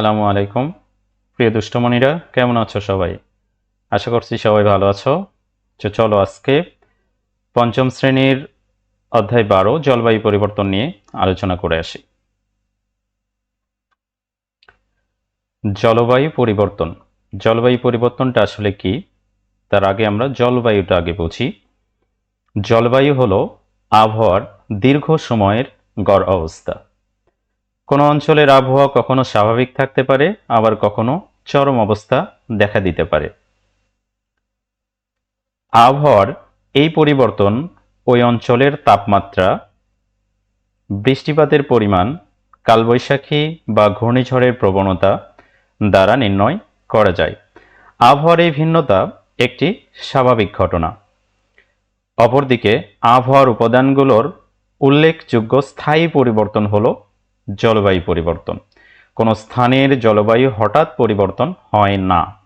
আসসালামু আলাইকুম। প্রিয় দুষ্টমণিরা, কেমন আছো সবাই? আশা করছি সবাই ভালো আছো। তো চলো আজকে পঞ্চম শ্রেণির অধ্যায় বারো, জলবায়ু পরিবর্তন নিয়ে আলোচনা করে আসি। জলবায়ু পরিবর্তন। জলবায়ু পরিবর্তনটা আসলে কি? তার আগে আমরা জলবায়ুটা আগে বুঝি। জলবায়ু হলো আবহাওয়ার দীর্ঘ সময়ের গড় অবস্থা। কোনো অঞ্চলের আবহাওয়া কখনো স্বাভাবিক থাকতে পারে, আবার কখনো চরম অবস্থা দেখা দিতে পারে। আবহাওয়ার এই পরিবর্তন ওই অঞ্চলের তাপমাত্রা, বৃষ্টিপাতের পরিমাণ, কালবৈশাখী বা ঘূর্ণিঝড়ের প্রবণতা দ্বারা নির্ণয় করা যায়। আবহাওয়ার এই ভিন্নতা একটি স্বাভাবিক ঘটনা। অপরদিকে, আবহাওয়ার উপাদানগুলোর উল্লেখযোগ্য স্থায়ী পরিবর্তন হলো জলবায়ু পরিবর্তন। কোনো স্থানের জলবায়ু হঠাৎ পরিবর্তন হয় না।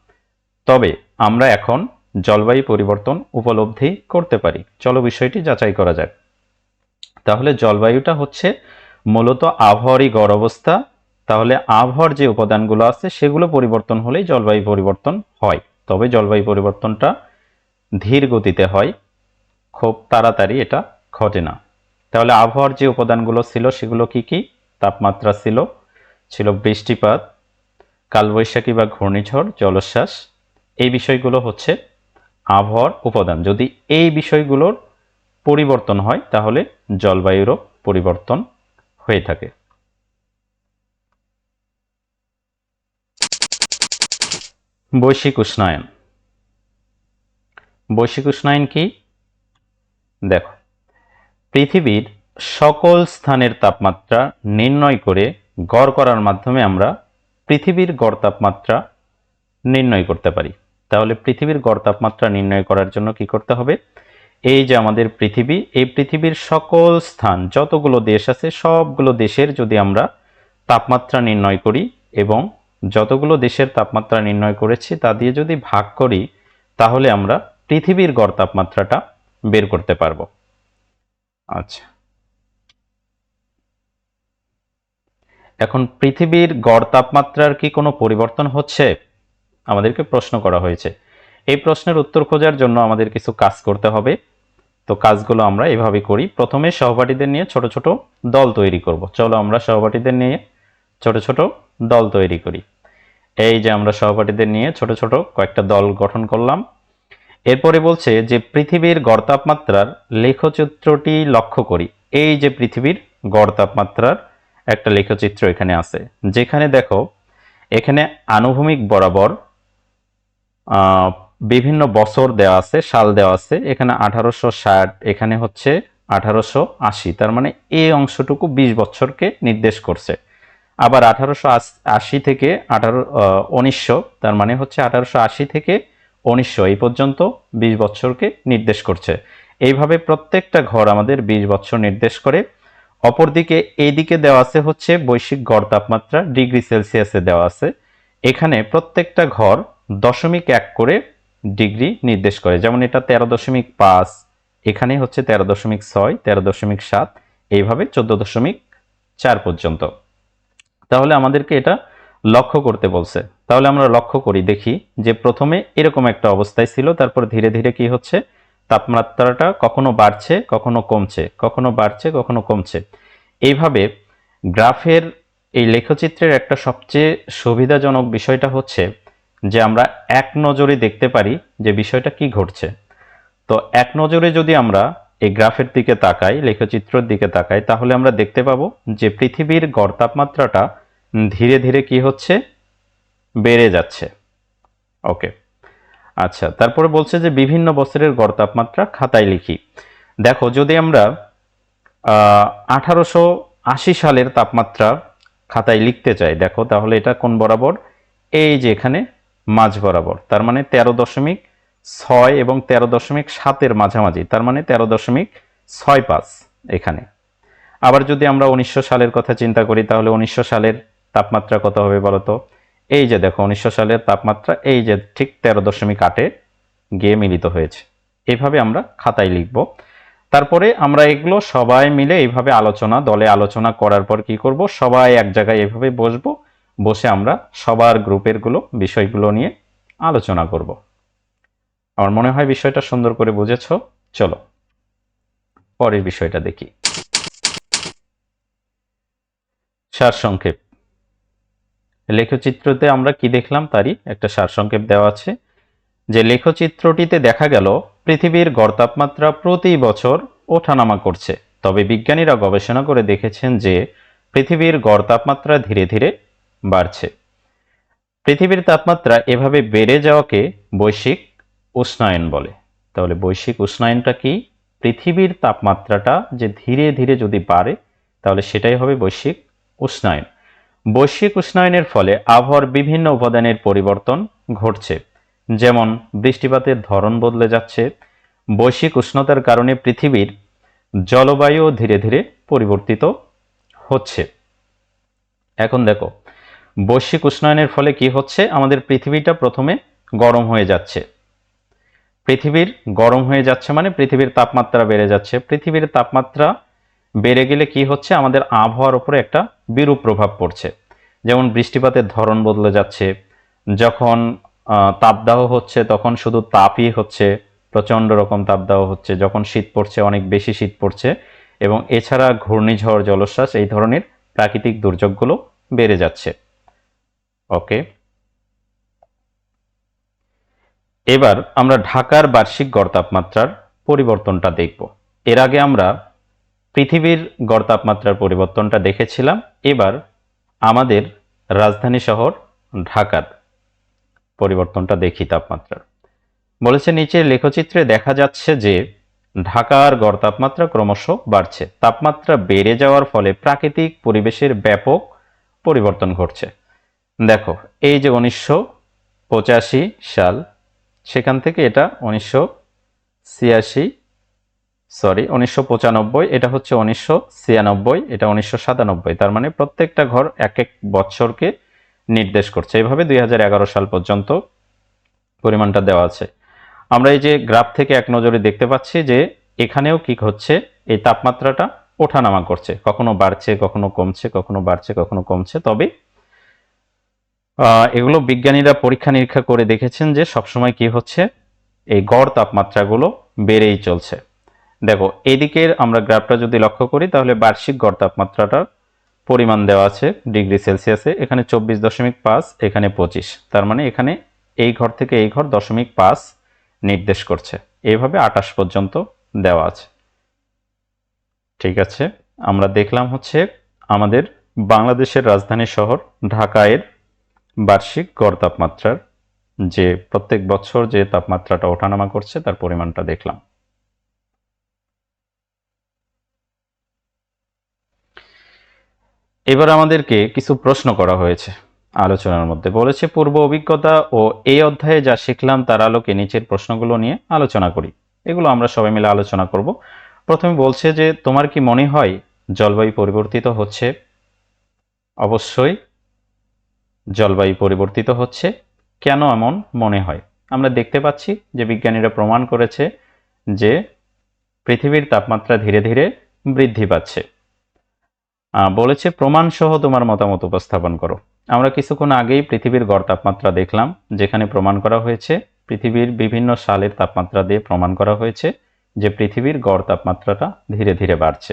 তবে আমরা এখন জলবায়ু পরিবর্তন উপলব্ধি করতে পারি। চলো বিষয়টি যাচাই করা যাক। তাহলে জলবায়ুটা হচ্ছে মূলত আবহাওয়ারই গড় অবস্থা। তাহলে আবহাওয়ার যে উপাদানগুলো আছে, সেগুলো পরিবর্তন হলেই জলবায়ু পরিবর্তন হয়। তবে জলবায়ু পরিবর্তনটা ধীর গতিতে হয়। খুব তাড়াতাড়ি এটা ঘটে না। তাহলে আবহাওয়ার যে উপাদানগুলো ছিল, সেগুলো কি কি? তাপমাত্রা ছিল ছিল বৃষ্টিপাত, কালবৈশাখী বা ঘূর্ণিঝড়, জলোচ্ছ্বাস। এই বিষয়গুলো হচ্ছে আবহাওয়ার উপাদান। যদি এই বিষয়গুলোর পরিবর্তন হয়, তাহলে জলবায়ুরও পরিবর্তন হয়ে থাকে। বৈশ্বিক উষ্ণায়ন। বৈশ্বিক উষ্ণায়ন কি? দেখো, পৃথিবীর সকল স্থানের তাপমাত্রা নির্ণয় করে গড় করার মাধ্যমে আমরা পৃথিবীর গড় তাপমাত্রা নির্ণয় করতে পারি। তাহলে পৃথিবীর গড় তাপমাত্রা নির্ণয় করার জন্য কি করতে হবে? এই যে আমাদের পৃথিবী, এই পৃথিবীর সকল স্থান, যতগুলো দেশ আছে, সবগুলো দেশের যদি আমরা তাপমাত্রা নির্ণয় করি এবং যতগুলো দেশের তাপমাত্রা নির্ণয় করেছি, তা দিয়ে যদি ভাগ করি, তাহলে আমরা পৃথিবীর গড় তাপমাত্রাটা বের করতে পারব। আচ্ছা। এখন পৃথিবীর গড় তাপমাত্রার কি কোনো পরিবর্তন হচ্ছে? আমাদেরকে প্রশ্ন করা হয়েছে। এই প্রশ্নের উত্তর খোঁজার জন্য আমাদের কিছু কাজ করতে হবে। তো কাজগুলো আমরা এভাবে করি। প্রথমে সহপাঠীদের নিয়ে ছোট ছোট দল তৈরি করব। চলো আমরা সহপাঠীদের নিয়ে ছোট ছোট দল তৈরি করি। এই যে আমরা সহপাঠীদের নিয়ে ছোট ছোট কয়েকটা দল গঠন করলাম। এরপরে বলছে যে পৃথিবীর গড় তাপমাত্রার লেখচিত্রটি লক্ষ্য করি। এই যে পৃথিবীর গড় তাপমাত্রার একটা লেখচিত্র এখানে আছে, যেখানে দেখো, এখানে আনুভূমিক বরাবর বিভিন্ন বছর দেওয়া আছে, সাল দেওয়া আছে, এখানে আঠারোশো ষাট, এখানে হচ্ছে আঠারোশো আশি, তার মানে এই অংশটুকু বিশ বছরকে নির্দেশ করছে। আবার আঠারোশো আশি থেকে আঠারো উনিশশো, তার মানে হচ্ছে আঠারোশো আশি থেকে উনিশশো, এই পর্যন্ত বিশ বছরকে নির্দেশ করছে। এইভাবে প্রত্যেকটা ঘর আমাদের বিশ বছর নির্দেশ করে। অপরদিকে এইদিকে দেওয়া আছে হচ্ছে বৈশ্বিক গড় তাপমাত্রা ডিগ্রি সেলসিয়াসে দেওয়া আছে। এখানে প্রত্যেকটা ঘর দশমিক এক করে ডিগ্রি নির্দেশ করে। যেমন এটা তেরো দশমিক পাঁচ, এখানে হচ্ছে তেরো দশমিক ছয়, তেরো দশমিক সাত, এইভাবে চোদ্দ দশমিক চার পর্যন্ত। তাহলে আমাদেরকে এটা লক্ষ্য করতে বলছে। তাহলে আমরা লক্ষ্য করি, দেখি যে প্রথমে এরকম একটা অবস্থায় ছিল, তারপর ধীরে ধীরে কি হচ্ছে? তাপমাত্রাটা কখনো বাড়ছে, কখনো কমছে, কখনো বাড়ছে, কখনো কমছে। এইভাবে গ্রাফের এই লেখচিত্রের একটা সবচেয়ে সুবিধাজনক বিষয়টা হচ্ছে যে আমরা এক নজরে দেখতে পারি যে বিষয়টা কি ঘটছে। তো এক নজরে যদি আমরা এই গ্রাফের দিকে তাকাই, লেখচিত্রের দিকে তাকাই, তাহলে আমরা দেখতে পাবো যে পৃথিবীর গড় তাপমাত্রাটা ধীরে ধীরে কি হচ্ছে? বেড়ে যাচ্ছে। ওকে। আচ্ছা তারপরে বলছে যে বিভিন্ন বছরের গড় তাপমাত্রা খাতায় লিখি। দেখো, যদি আমরা আঠারোশো আশি সালের তাপমাত্রা খাতায় লিখতে চাই, দেখো তাহলে এটা কোন বরাবর? এই যে এখানে মাঝ বরাবর, তার মানে তেরো দশমিক ছয় এবং তেরো দশমিক সাতের মাঝামাঝি, তার মানে তেরো দশমিক ছয় পাঁচ এখানে। আবার যদি আমরা উনিশশো সালের কথা চিন্তা করি, তাহলে উনিশশো সালের তাপমাত্রা কত হবে বলতো? এই যে দেখো উনিশশো সালের তাপমাত্রা, এই যে ঠিক তেরো দশমিক আটে গিয়ে মিলিত হয়েছে। এইভাবে আমরা খাতায় লিখব। তারপরে আমরা এগুলো সবাই মিলে এইভাবে আলোচনা, দলে আলোচনা করার পর কি করব? সবাই এক জায়গায় এভাবে বসবো। বসে আমরা সবার গ্রুপেরগুলো বিষয়গুলো নিয়ে আলোচনা করব। আমার মনে হয় বিষয়টা সুন্দর করে বুঝেছ। চলো, পরের বিষয়টা দেখি। সারসংক্ষেপ। লেখচিত্রতে আমরা কি দেখলাম, তারই একটা সারসংক্ষেপ দেওয়া আছে। যে লেখচিত্রটিতে দেখা গেল, পৃথিবীর গড় তাপমাত্রা প্রতি বছর ওঠানামা করছে। তবে বিজ্ঞানীরা গবেষণা করে দেখেছেন যে, পৃথিবীর গড় তাপমাত্রা ধীরে ধীরে বাড়ছে। পৃথিবীর তাপমাত্রা এভাবে বেড়ে যাওয়াকে বৈশ্বিক উষ্ণায়ন বলে। তাহলে বৈশ্বিক উষ্ণায়নটা কি? পৃথিবীর তাপমাত্রাটা যে ধীরে ধীরে যদি বাড়ে, তাহলে সেটাই হবে বৈশ্বিক উষ্ণায়ন। বৈশ্বিক উষ্ণায়নের ফলে আবহাওয়ার বিভিন্ন উপাদানের পরিবর্তন ঘটছে। যেমন, বৃষ্টিপাতের ধরন বদলে যাচ্ছে, বৈশ্বিক উষ্ণতার কারণে পৃথিবীর জলবায়ু ধীরে ধীরে পরিবর্তিত হচ্ছে। এখন দেখো, বৈশ্বিক উষ্ণায়নের ফলে কি হচ্ছে? আমাদের পৃথিবীটা প্রথমে গরম হয়ে যাচ্ছে। পৃথিবীর গরম হয়ে যাচ্ছে মানে পৃথিবীর তাপমাত্রা বেড়ে যাচ্ছে। পৃথিবীর তাপমাত্রা বেড়ে গেলে কি হচ্ছে? আমাদের আবহাওয়ার উপরে একটা বিরূপ প্রভাব পড়ছে। যেমন বৃষ্টিপাতের ধরন বদলে যাচ্ছে, যখন তাপদাহ হচ্ছে তখন শুধু তাপই হচ্ছে, প্রচণ্ড রকম তাপদাহ হচ্ছে, যখন শীত পড়ছে অনেক বেশি শীত পড়ছে, এবং এছাড়া ঘূর্ণিঝড়, জলোচ্ছ্বাস এই ধরনের প্রাকৃতিক দুর্যোগগুলো বেড়ে যাচ্ছে। ওকে। এবার আমরা ঢাকার বার্ষিক গড় তাপমাত্রার পরিবর্তনটা দেখব। এর আগে আমরা পৃথিবীর গড় তাপমাত্রার পরিবর্তনটা দেখেছিলাম। এবার আমাদের রাজধানী শহর ঢাকার পরিবর্তনটা দেখি তাপমাত্রার। বলেছে নিচে লেখচিত্রে দেখা যাচ্ছে যে ঢাকার গড় তাপমাত্রা ক্রমশ বাড়ছে। তাপমাত্রা বেড়ে যাওয়ার ফলে প্রাকৃতিক পরিবেশের ব্যাপক পরিবর্তন ঘটছে। দেখো, এই যে উনিশশো পঁচাশি সাল, সেখান থেকে এটা উনিশশো ছিয়াশি সরি উনিশশো পঁচানব্বই, এটা হচ্ছে উনিশশো ছিয়ানব্বই, এটা উনিশশো সাতানব্বই। তার মানে প্রত্যেকটা ঘর এক এক বছরকে নির্দেশ করছে। এভাবে দুই সাল পর্যন্ত পরিমাণটা দেওয়া আছে। আমরা এই যে গ্রাফ থেকে এক নজরে দেখতে পাচ্ছি যে এখানেও কি হচ্ছে, এই তাপমাত্রাটা ওঠানামা করছে। কখনো বাড়ছে, কখনো কমছে, কখনো বাড়ছে, কখনো কমছে। তবে এগুলো বিজ্ঞানীরা পরীক্ষা নিরীক্ষা করে দেখেছেন যে সবসময় কি হচ্ছে, এই গড় তাপমাত্রাগুলো বেড়েই চলছে। দেখো এদিকের আমরা গ্রাফটা যদি লক্ষ্য করি, তাহলে বার্ষিক গড় তাপমাত্রাটার পরিমাণ দেওয়া আছে ডিগ্রি সেলসিয়াসে। এখানে চব্বিশ দশমিক পাঁচ, এখানে পঁচিশ। তার মানে এখানে এই ঘর থেকে এই ঘর দশমিক পাঁচ নির্দেশ করছে। এইভাবে আটাশ পর্যন্ত দেওয়া আছে। ঠিক আছে, আমরা দেখলাম হচ্ছে আমাদের বাংলাদেশের রাজধানী শহর ঢাকায়ের বার্ষিক গড় তাপমাত্রার যে প্রত্যেক বছর যে তাপমাত্রাটা ওঠানামা করছে, তার পরিমাণটা দেখলাম। এবার আমাদেরকে কিছু প্রশ্ন করা হয়েছে আলোচনার মধ্যে। বলেছে, পূর্ব অভিজ্ঞতা ও এই অধ্যায়ে যা শিখলাম তার আলোকে নিচের প্রশ্নগুলো নিয়ে আলোচনা করি। এগুলো আমরা সবাই মিলে আলোচনা করব। প্রথমে বলছে যে, তোমার কি মনে হয় জলবায়ু পরিবর্তিত হচ্ছে? অবশ্যই জলবায়ু পরিবর্তিত হচ্ছে। কেন এমন মনে হয়? আমরা দেখতে পাচ্ছি যে বিজ্ঞানীরা প্রমাণ করেছে যে পৃথিবীর তাপমাত্রা ধীরে ধীরে বৃদ্ধি পাচ্ছে। বলেছে প্রমাণ সহ তোমার মতামত উপস্থাপন করো। আমরা কিছুক্ষণ আগেই পৃথিবীর গড় তাপমাত্রা দেখলাম, যেখানে প্রমাণ করা হয়েছে, পৃথিবীর বিভিন্ন সালের তাপমাত্রা দিয়ে প্রমাণ করা হয়েছে যে পৃথিবীর গড় তাপমাত্রাটা ধীরে ধীরে বাড়ছে।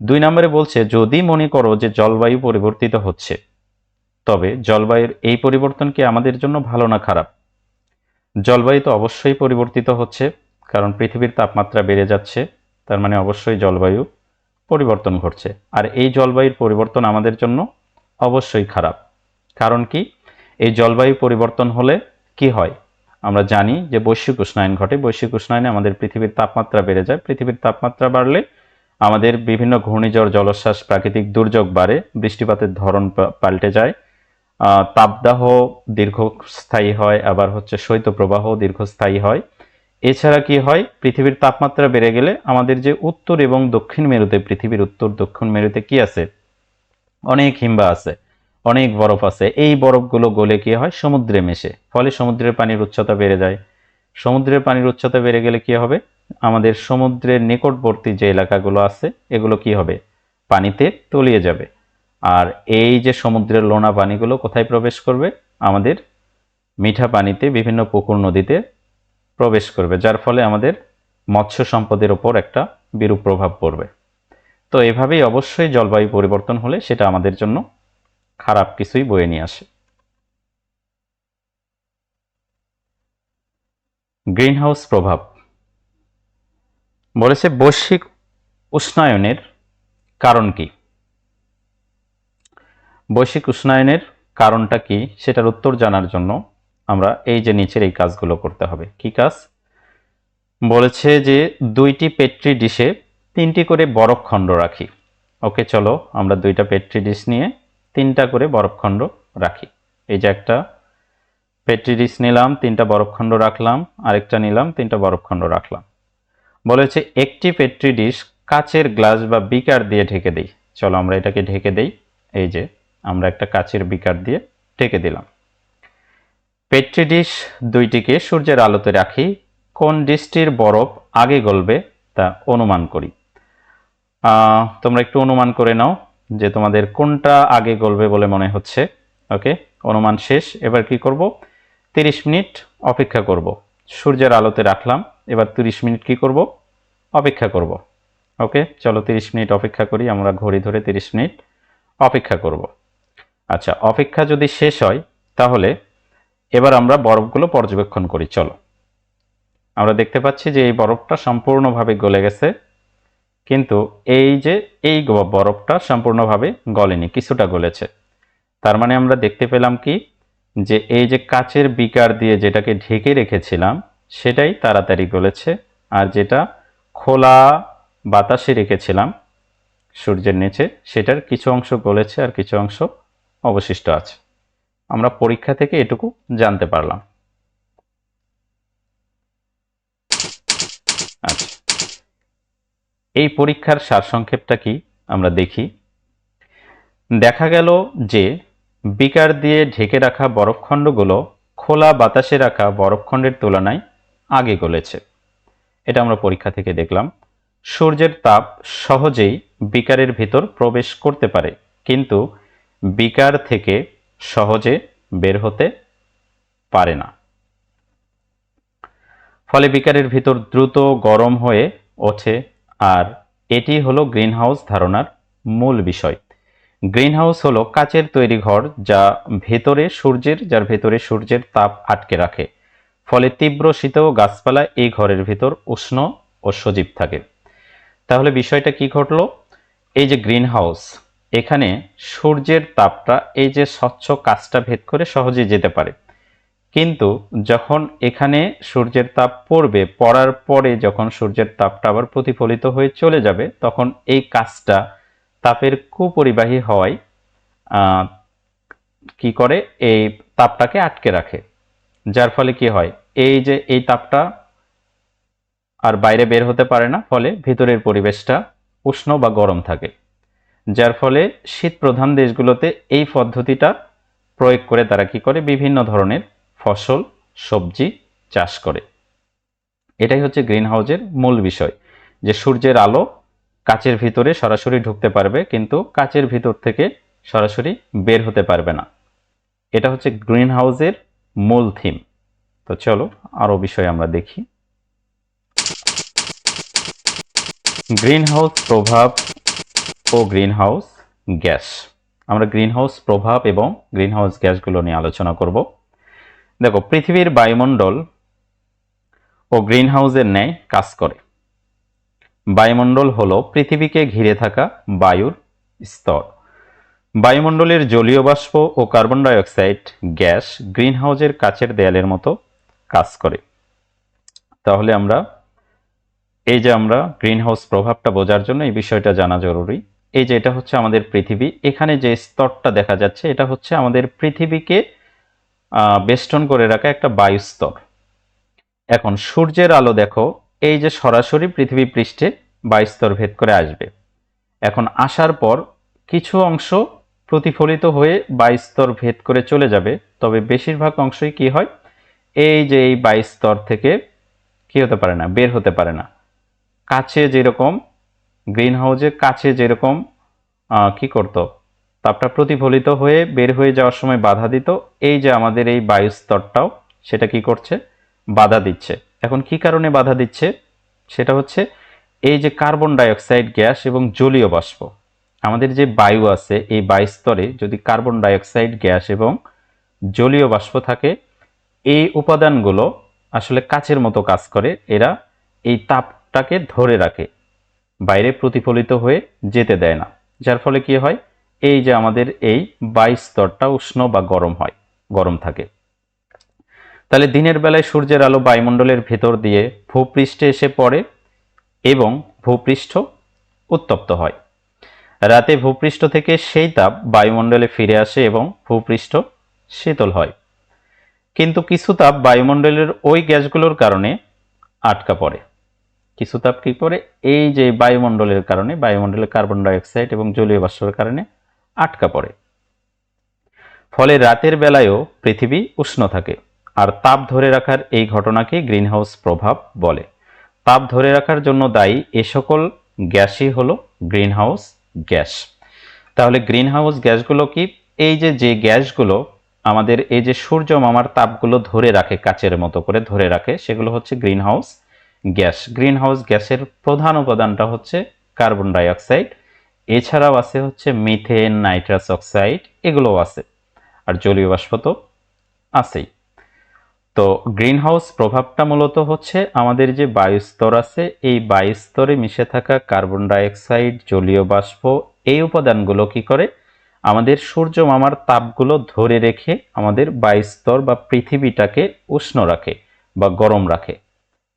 দুই নম্বরে বলছে, যদি মনে করো যে জলবায়ু পরিবর্তিত হচ্ছে, তবে জলবায়ুর এই পরিবর্তন কি আমাদের জন্য ভালো না খারাপ? জলবায়ু তো অবশ্যই পরিবর্তিত হচ্ছে, কারণ পৃথিবীর তাপমাত্রা বেড়ে যাচ্ছে, তার মানে অবশ্যই জলবায়ু পরিবর্তন ঘটছে। আর এই জলবায়ুর পরিবর্তন আমাদের জন্য অবশ্যই খারাপ। কারণ কি? এই জলবায়ু পরিবর্তন হলে কি হয়? আমরা জানি যে বৈশ্বিক উষ্ণায়ন ঘটে। বৈশ্বিক উষ্ণায়নে আমাদের পৃথিবীর তাপমাত্রা বেড়ে যায়। পৃথিবীর তাপমাত্রা বাড়লে আমাদের বিভিন্ন ঘূর্ণিঝড়, জলোচ্ছ্বাস, প্রাকৃতিক দুর্যোগ বাড়ে। বৃষ্টিপাতের ধরন পাল্টে যায়। তাপদাহ দীর্ঘস্থায়ী হয়। আবার হচ্ছে শৈত্যপ্রবাহ দীর্ঘস্থায়ী হয়। এছাড়া কি হয়? পৃথিবীর তাপমাত্রা বেড়ে গেলে আমাদের যে উত্তর এবং দক্ষিণ মেরুতে, পৃথিবীর উত্তর দক্ষিণ মেরুতে কি আছে? অনেক হিমবা আছে, অনেক বরফ আছে। এই বরফগুলো গলে কি হয়? সমুদ্রে মেশে। ফলে সমুদ্রের পানির উচ্চতা বেড়ে যায়। সমুদ্রের পানির উচ্চতা বেড়ে গেলে কি হবে? আমাদের সমুদ্রের নিকটবর্তী যে এলাকাগুলো আছে, এগুলো কি হবে? পানিতে তলিয়ে যাবে। আর এই যে সমুদ্রের লোনা পানিগুলো কোথায় প্রবেশ করবে? আমাদের মিঠা পানিতে, বিভিন্ন পুকুর নদীতে প্রবেশ করবে, যার ফলে আমাদের মৎস্য সম্পদের ওপর একটা বিরূপ প্রভাব পড়বে। তো এভাবেই অবশ্যই জলবায়ু পরিবর্তন হলে সেটা আমাদের জন্য খারাপ কিছুই বয়ে নিয়ে আসে। গ্রিনহাউস প্রভাব। বলেছে বৈশ্বিক উষ্ণায়নের কারণ কি? বৈশ্বিক উষ্ণায়নের কারণটা কি? সেটার উত্তর জানার জন্য আমরা এই যে নিচের এই কাজগুলো করতে হবে। কি কাজ? বলেছে যে দুইটি পেট্রি ডিশে তিনটি করে বরফ খণ্ড রাখি। ওকে, চলো আমরা দুইটা পেট্রি ডিশ নিয়ে তিনটা করে বরফখণ্ড রাখি। এই যে একটা পেট্রি ডিশ নিলাম, তিনটা বরফখণ্ড রাখলাম, আরেকটা নিলাম, তিনটা বরফখণ্ড রাখলাম। বলেছে একটি পেট্রি ডিশ কাচের গ্লাস বা বিকার দিয়ে ঢেকে দেই। চলো আমরা এটাকে ঢেকে দেই। এই যে আমরা একটা কাচের বিকার দিয়ে ঢেকে দিলাম। পেট্রি ডিশ দুইটিকে সূর্যের আলোতে রাখি, কোন ডিশটির বরফ আগে গলবে তা অনুমান করি। তোমরা একটু অনুমান করে নাও যে তোমাদের কোনটা আগে গলবে বলে মনে হচ্ছে। ওকে, অনুমান শেষ, এবার কি করব? তিরিশ মিনিট অপেক্ষা করব। সূর্যের আলোতে রাখলাম, এবার তিরিশ মিনিট কি করব? অপেক্ষা করব। ওকে, চলো তিরিশ মিনিট অপেক্ষা করি, আমরা ঘড়ি ধরে তিরিশ মিনিট অপেক্ষা করব। আচ্ছা অপেক্ষা যদি শেষ হয়, তাহলে এবার আমরা বরফগুলো পর্যবেক্ষণ করি, চলো। আমরা দেখতে পাচ্ছি যে এই বরফটা সম্পূর্ণভাবে গলে গেছে, কিন্তু এই যে এই বরফটা সম্পূর্ণভাবে গলেনি, কিছুটা গলেছে। তার মানে আমরা দেখতে পেলাম কি, যে এই যে কাচের বিকার দিয়ে যেটাকে ঢেকে রেখেছিলাম, সেটাই তাড়াতাড়ি গলেছে, আর যেটা খোলা বাতাসে রেখেছিলাম, সূর্যের নিচে, সেটার কিছু অংশ গলেছে আর কিছু অংশ অবশিষ্ট আছে। আমরা পরীক্ষা থেকে এটুকু জানতে পারলাম। আচ্ছা। এই পরীক্ষার সারসংক্ষেপটা কি আমরা দেখি। দেখা গেল যে বিকার দিয়ে ঢেকে রাখা বরফখণ্ডগুলো খোলা বাতাসে রাখা বরফখণ্ডের তুলনায় আগে গলেছে। এটা আমরা পরীক্ষা থেকে দেখলাম। সূর্যের তাপ সহজেই বিকারের ভিতর প্রবেশ করতে পারে, কিন্তু বিকার থেকে সহজে বের হতে পারে না। ফলে বিকারের ভিতর দ্রুত গরম হয়ে ওঠে আর এটি হলো গ্রিনহাউস ধারণার মূল বিষয়। গ্রিনহাউস হলো কাচের তৈরি ঘর যা ভেতরে সূর্যের, যার ভেতরে সূর্যের তাপ আটকে রাখে। ফলে তীব্র শীতেও গাছপালা এই ঘরের ভিতর উষ্ণ ও সজীব থাকে। তাহলে বিষয়টা কি ঘটলো? এই যে গ্রিনহাউস এখানে সূর্যের তাপটা এই যে স্বচ্ছ কাজটা ভেদ করে সহজে যেতে পারে। কিন্তু যখন এখানে সূর্যের তাপ পড়বে, পড়ার পরে যখন সূর্যের তাপটা আবার প্রতিফলিত হয়ে চলে যাবে, তখন এই কাজটা তাপের কুপরিবাহী হওয়ায় কি করে? এই তাপটাকে আটকে রাখে। যার ফলে কি হয়? এই যে এই তাপটা আর বাইরে বের হতে পারে না, ফলে ভিতরের পরিবেশটা উষ্ণ বা গরম থাকে। যার ফলে শীত প্রধান দেশগুলোতে এই পদ্ধতিটা প্রয়োগ করে তারা কি করে? বিভিন্ন ধরনের ফসল, সবজি চাষ করে। এটাই হচ্ছে গ্রিন হাউসের মূল বিষয়। যে সূর্যের আলো কাচের ভিতরে সরাসরি ঢুকতে পারবে, কিন্তু কাচের ভিতর থেকে সরাসরি বের হতে পারবে না। এটা হচ্ছে গ্রিন হাউসের মূল থিম। তো চলো আরও বিষয় আমরা দেখি। গ্রিন হাউস প্রভাব ও গ্রিন হাউস গ্যাস। আমরা গ্রিন হাউস প্রভাব এবং গ্রিন হাউস গ্যাসগুলো নিয়ে আলোচনা করব। দেখো, পৃথিবীর বায়ুমণ্ডল ও গ্রিন হাউসের ন্যায় কাজ করে। বায়ুমণ্ডল হলো পৃথিবীকে ঘিরে থাকা বায়ুর স্তর। বায়ুমণ্ডলের জলীয় বাষ্প ও carbon dioxide gas green হাউসের কাচের দেয়ালের মতো কাজ করে। তাহলে আমরা, এই যে আমরা গ্রিন হাউস প্রভাবটা বোঝার জন্য এই বিষয়টা জানা জরুরি। এই যে এটা হচ্ছে আমাদের পৃথিবী, এখানে যে স্তরটা দেখা যাচ্ছে, এটা হচ্ছে আমাদের পৃথিবীকে বেষ্টন করে রাখা একটা বায়ুস্তর। এখন সূর্যের আলো দেখো, এই যে সরাসরি পৃথিবী পৃষ্ঠে বায়ুস্তর ভেদ করে আসবে। এখন আসার পর কিছু অংশ প্রতিফলিত হয়ে বায়ুস্তর ভেদ করে চলে যাবে, তবে বেশিরভাগ অংশই কি হয়? এই যে এই বায়ুস্তর থেকে কি হতে পারে না, বের হতে পারে না। কাছে যেরকম গ্রিন হাউসে কাছে যেরকম কি করতো? তাপটা প্রতিফলিত হয়ে বের হয়ে যাওয়ার সময় বাধা দিত। এই যে আমাদের এই বায়ু স্তরটাও সেটা কি করছে? বাধা দিচ্ছে। এখন কি কারণে বাধা দিচ্ছে? সেটা হচ্ছে এই যে কার্বন ডাইঅক্সাইড গ্যাস এবং জলীয় বাষ্প। আমাদের যে বায়ু আছে, এই বায়ু স্তরে যদি কার্বন ডাইঅক্সাইড গ্যাস এবং জলীয় বাষ্প থাকে, এই উপাদানগুলো আসলে কাচের মতো কাজ করে। এরা এই তাপটাকে ধরে রাখে। বাইরে প্রতিফলিত হয়ে যেতে দেয় না। যার ফলে কি হয়? এই যে আমাদের এই বায়ু স্তরটা উষ্ণ বা গরম হয়, গরম থাকে। তাহলে দিনের বেলায় সূর্যের আলো বায়ুমণ্ডলের ভেতর দিয়ে ভূপৃষ্ঠে এসে পড়ে এবং ভূপৃষ্ঠ উত্তপ্ত হয়। রাতে ভূপৃষ্ঠ থেকে সেই তাপ বায়ুমণ্ডলে ফিরে আসে এবং ভূপৃষ্ঠ শীতল হয়। কিন্তু কিছু তাপ বায়ুমণ্ডলের ওই গ্যাসগুলোর কারণে আটকা পড়ে। কিছু তাপ কি করে? এই যে বায়ুমণ্ডলের কারণে বায়ুমণ্ডলের কার্বন ডাইঅক্সাইড এবং জলীয় বাষ্পের কারণে আটকা পড়ে। ফলে রাতের বেলায়ও পৃথিবী উষ্ণ থাকে, আর তাপ ধরে রাখার এই ঘটনাকে গ্রিনহাউস প্রভাব বলে। তাপ ধরে রাখার জন্য দায়ী এ সকল গ্যাসই হলো গ্রিনহাউস গ্যাস। তাহলে গ্রিনহাউস গ্যাসগুলো কি? এই যে যে গ্যাসগুলো আমাদের এই যে সূর্য মামার তাপগুলো ধরে রাখে, কাচের মতো করে ধরে রাখে, সেগুলো হচ্ছে গ্রিনহাউস গ্যাস, গ্রিনহাউস গ্যাসের প্রধান উপাদানটা হচ্ছে কার্বন ডাইঅক্সাইড। এছাড়াও আছে হচ্ছে মিথেন, নাইট্রাস অক্সাইড, এগুলোও আছে। আর জলীয় বাষ্প তো আছেই। তো গ্রিনহাউস প্রভাবটা মূলত হচ্ছে আমাদের যে বায়ুস্তর আছে, এই বায়ুস্তরে মিশে থাকা কার্বন ডাইঅক্সাইড, জলীয় বাষ্প, এই উপাদানগুলো কি করে? আমাদের সূর্য মামার তাপগুলো ধরে রেখে আমাদের বায়ুস্তর বা পৃথিবীটাকে উষ্ণ রাখে বা গরম রাখে।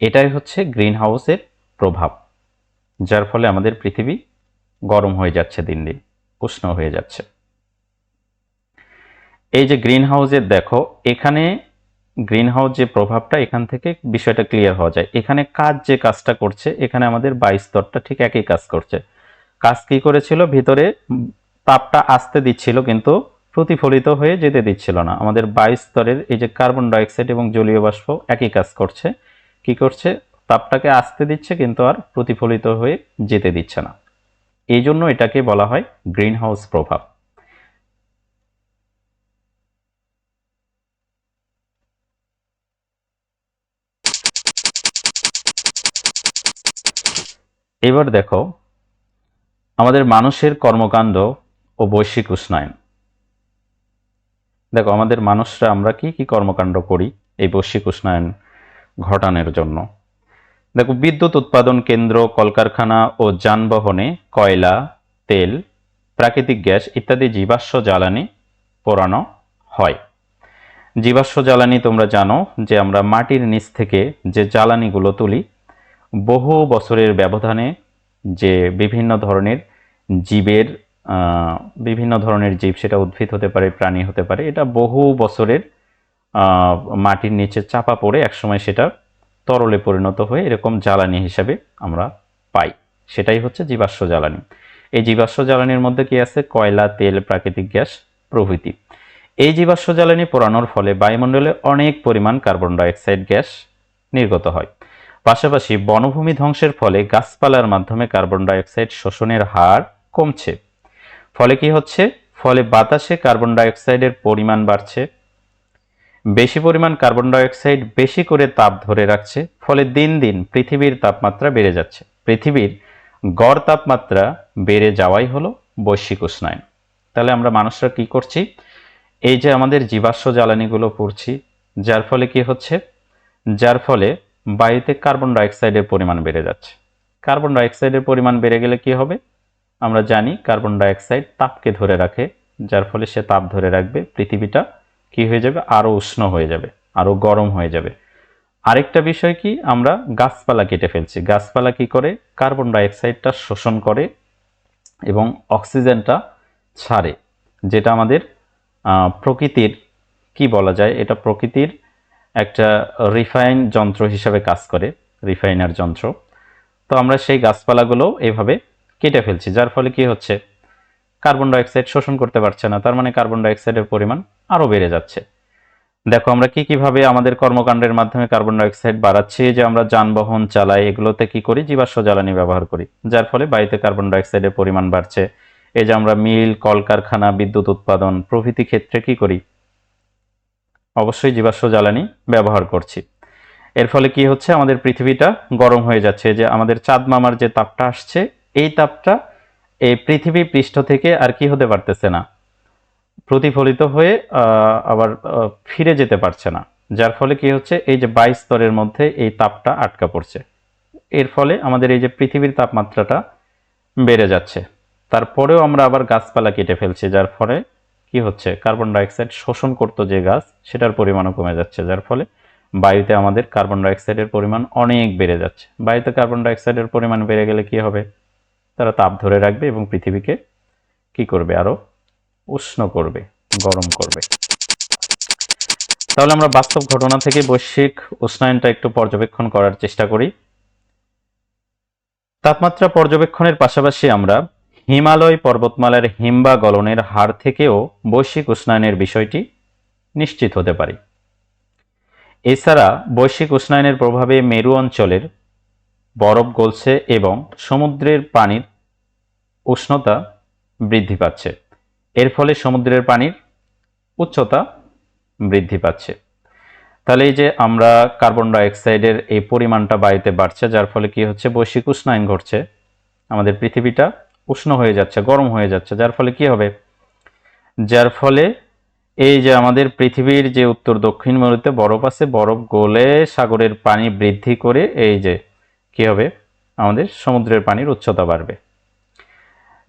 এটাই হচ্ছে গ্রিন হাউসের প্রভাব, যার ফলে আমাদের পৃথিবী গরম হয়ে যাচ্ছে দিন দিন, উষ্ণ হয়ে যাচ্ছে। এই যে গ্রিন হাউসের দেখো, এখানে গ্রিন হাউস যে প্রভাবটা, এখান থেকে বিষয়টা ক্লিয়ার হওয়া যায়। এখানে কাজ যে কাজটা করছে, এখানে আমাদের বায়ুস্তরটা ঠিক একই কাজ করছে। কাজ কি করেছিল? ভিতরে তাপটা আসতে দিচ্ছিল, কিন্তু প্রতিফলিত হয়ে যেতে দিচ্ছিল না। আমাদের বায়ুস্তরের এই যে কার্বন ডাইঅক্সাইড এবং জলীয় বাষ্প একই কাজ করছে। কি করছে? তাপটাকে আসতে দিচ্ছে কিন্তু আর প্রতিফলিত হয়ে যেতে দিচ্ছে না। এই জন্য এটাকে বলা হয় গ্রিন হাউস প্রভাব। এবার দেখো, আমাদের মানুষের কর্মকাণ্ড ও বৈশ্বিক উষ্ণায়ন। দেখো, আমাদের মানুষরা আমরা কি কি কর্মকাণ্ড করি এই বৈশ্বিক উষ্ণায়ন ঘটানোর জন্য। দেখো, বিদ্যুৎ উৎপাদন কেন্দ্র, কলকারখানা ও যানবাহনে কয়লা, তেল, প্রাকৃতিক গ্যাস ইত্যাদি জীবাশ্ম জ্বালানি পোড়ানো হয়। জীবাশ্ম জ্বালানি তোমরা জানো যে আমরা মাটির নিচ থেকে যে জ্বালানিগুলো তুলি, বহু বছরের ব্যবধানে যে বিভিন্ন ধরনের জীবের বিভিন্ন ধরনের জীব সেটা উদ্ভিদ হতে পারে, প্রাণী হতে পারে, এটা বহু বছরের মাটির নিচে চাপা পড়ে একসময় সেটা তরলে পরিণত হয়ে এরকম জ্বালানি হিসাবে আমরা পাই। সেটাই হচ্ছে জীবাশ্ম জ্বালানি। এই জীবাশ্ম জ্বালানির মধ্যে কি আছে? কয়লা, তেল, প্রাকৃতিক গ্যাস, প্রভৃতি। এই জীবাশ্ম জ্বালানি পোড়ানোর ফলে বায়ুমণ্ডলে অনেক পরিমাণ কার্বন ডাইঅক্সাইড গ্যাস নির্গত হয়। পাশাপাশি বনভূমি ধ্বংসের ফলে গাছপালার মাধ্যমে কার্বন ডাইঅক্সাইড শোষণের হার কমছে। ফলে কি হচ্ছে? ফলে বাতাসে কার্বন ডাইঅক্সাইডের পরিমাণ বাড়ছে। বেশি পরিমাণ কার্বন ডাইঅক্সাইড বেশি করে তাপ ধরে রাখছে, ফলে দিন দিন পৃথিবীর তাপমাত্রা বেড়ে যাচ্ছে। পৃথিবীর গড় তাপমাত্রা বেড়ে যাওয়াই হলো বৈশ্বিক উষ্ণায়ন। তাহলে আমরা মানুষরা কি করছি? এই যে আমাদের জীবাশ্ম জ্বালানিগুলো পড়ছি, যার ফলে কি হচ্ছে? যার ফলে বায়ুতে কার্বন ডাইঅক্সাইডের পরিমাণ বেড়ে যাচ্ছে। কার্বন ডাইঅক্সাইডের পরিমাণ বেড়ে গেলে কি হবে? আমরা জানি কার্বন ডাইঅক্সাইড তাপকে ধরে রাখে, যার ফলে সে তাপ ধরে রাখবে পৃথিবীটা কি হয়ে যাবে? আরও উষ্ণ হয়ে যাবে আরও গরম হয়ে যাবে। আরেকটা বিষয় কি? আমরা গাছপালা কেটে ফেলছি। গাছপালা কি করে? কার্বন ডাইঅক্সাইডটা শোষণ করে এবং অক্সিজেনটা ছাড়ে, যেটা আমাদের প্রকৃতির, কি বলা যায়? এটা প্রকৃতির একটা রিফাইন যন্ত্র হিসাবে কাজ করে, রিফাইনার যন্ত্র। তো আমরা সেই গাছপালাগুলো এভাবে কেটে ফেলছি। যার ফলে কি হচ্ছে? কার্বন ডাইঅক্সাইড শোষণ করতে পারছে না, তার মানে কার্বন ডাইঅক্সাইডের পরিমাণ আরও বেড়ে যাচ্ছে। দেখো, আমরা কি কীভাবে আমাদের কর্মকাণ্ডের মাধ্যমে কার্বন ডাইঅক্সাইড বাড়াচ্ছি, যে আমরা যানবাহন চালাই, এগুলোতে কি করি? জীবাশ্ম জ্বালানি ব্যবহার করি, যার ফলে বায়ুতে কার্বন ডাইঅক্সাইডের পরিমাণ বাড়ছে। এই যে আমরা মিল, কলকারখানা, বিদ্যুৎ উৎপাদন প্রভৃতি ক্ষেত্রে কি করি? অবশ্যই জীবাশ্ম জ্বালানি ব্যবহার করছি। এর ফলে কি হচ্ছে? আমাদের পৃথিবীটা গরম হয়ে যাচ্ছে, যে আমাদের চাঁদ মামার যে তাপটা আসছে, এই তাপটা এই পৃথিবী পৃষ্ঠ থেকে আর কি হতে পারতেছে না। প্রতিফলিত হয়ে আবার ফিরে যেতে পারছে না। যার ফলে কি হচ্ছে, এই যে বাইশ স্তরের মধ্যে এই তাপটা আটকা পড়ছে। এর ফলে আমাদের এই যে পৃথিবীর তাপমাত্রাটা বেড়ে যাচ্ছে। তারপরেও আমরা আবার গাছপালা কেটে ফেলছি, যার ফলে কি হচ্ছে কার্বন ডাইঅক্সাইড শোষণ করতো যে গাছ, সেটার পরিমাণও কমে যাচ্ছে। যার ফলে বায়ুতে আমাদের কার্বন ডাইঅক্সাইডের পরিমাণ অনেক বেড়ে যাচ্ছে। বায়ুতে কার্বন ডাইঅক্সাইডের পরিমাণ বেড়ে গেলে কি হবে? তারা তাপ ধরে রাখবে এবং পৃথিবীকে কি করবে? আরও উষ্ণ করবে, গরম করবে। তাহলে আমরা বাস্তব ঘটনা থেকে বৈশ্বিক উষ্ণায়নটা একটু পর্যবেক্ষণ করার চেষ্টা করি। তাপমাত্রা পর্যবেক্ষণের পাশাপাশি আমরা হিমালয় পর্বতমালার হিমবা গলনের হার থেকেও বৈশ্বিক উষ্ণায়নের বিষয়টি নিশ্চিত হতে পারি। এছাড়া বৈশ্বিক উষ্ণায়নের প্রভাবে মেরু অঞ্চলের বরফ গলছে এবং সমুদ্রের পানির উষ্ণতা বৃদ্ধি পাচ্ছে। এর ফলে সমুদ্রের পানির উচ্চতা বৃদ্ধি পাচ্ছে। তাহলে এই যে আমরা কার্বন ডাইঅক্সাইডের এই পরিমাণটা বায়ুতে বাড়ছে, যার ফলে কি হচ্ছে? বৈশ্বিক উষ্ণায়ন ঘটছে। আমাদের পৃথিবীটা উষ্ণ হয়ে যাচ্ছে, গরম হয়ে যাচ্ছে। যার ফলে কি হবে? যার ফলে এই যে আমাদের পৃথিবীর যে উত্তর দক্ষিণ মেরুতে বরফ আছে, বরফ গলে সাগরের পানি বৃদ্ধি করে এই যে কি হবে? আমাদের সমুদ্রের পানির উচ্চতা বাড়বে।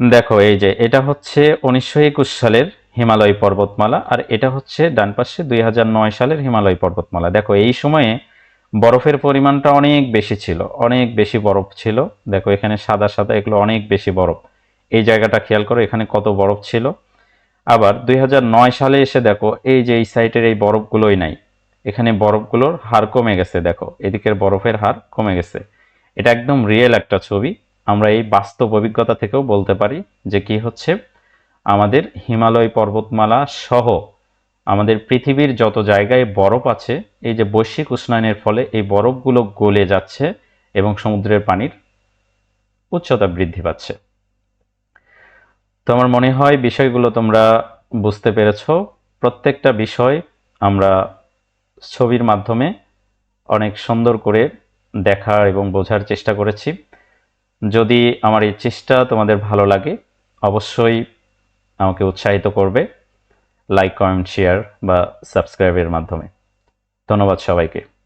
দেখো, এই যে এটা হচ্ছে উনিশশো একুশ সালের হিমালয় পর্বতমালা আর এটা হচ্ছে ডান পাশে দুই হাজার নয় সালের হিমালয় পর্বতমালা। দেখো, এই সময়ে বরফের পরিমাণটা অনেক বেশি ছিল, অনেক বেশি বরফ ছিল। দেখো, এখানে সাদা সাদা এগুলো অনেক বেশি বরফ। এই জায়গাটা খেয়াল করো, এখানে কত বরফ ছিল। আবার দুই হাজার নয় সালে এসে দেখো, এই যে এই সাইটের এই বরফগুলোই নাই। এখানে বরফগুলোর হার কমে গেছে, দেখো, এদিকের বরফের হার কমে গেছে। এটা একদম রিয়েল একটা ছবি। আমরা এই বাস্তব অভিজ্ঞতা থেকেও বলতে পারি যে কি হচ্ছে, আমাদের হিমালয় পর্বতমালা সহ আমাদের পৃথিবীর যত জায়গায় বরফ আছে, এই যে বৈশ্বিক উষ্ণায়নের ফলে এই বরফগুলো গলে যাচ্ছে এবং সমুদ্রের পানির উচ্চতা বৃদ্ধি পাচ্ছে। তো আমার মনে হয় বিষয়গুলো তোমরা বুঝতে পেরেছ। প্রত্যেকটা বিষয় আমরা ছবির মাধ্যমে অনেক সুন্দর করে দেখার এবং বোঝার চেষ্টা করেছি। যদি আমার এই চেষ্টা তোমাদের ভালো লাগে, অবশ্যই আমাকে উৎসাহিত করবে লাইক কমেন্ট শেয়ার বা সাবস্ক্রাইবের মাধ্যমে। ধন্যবাদ সবাইকে।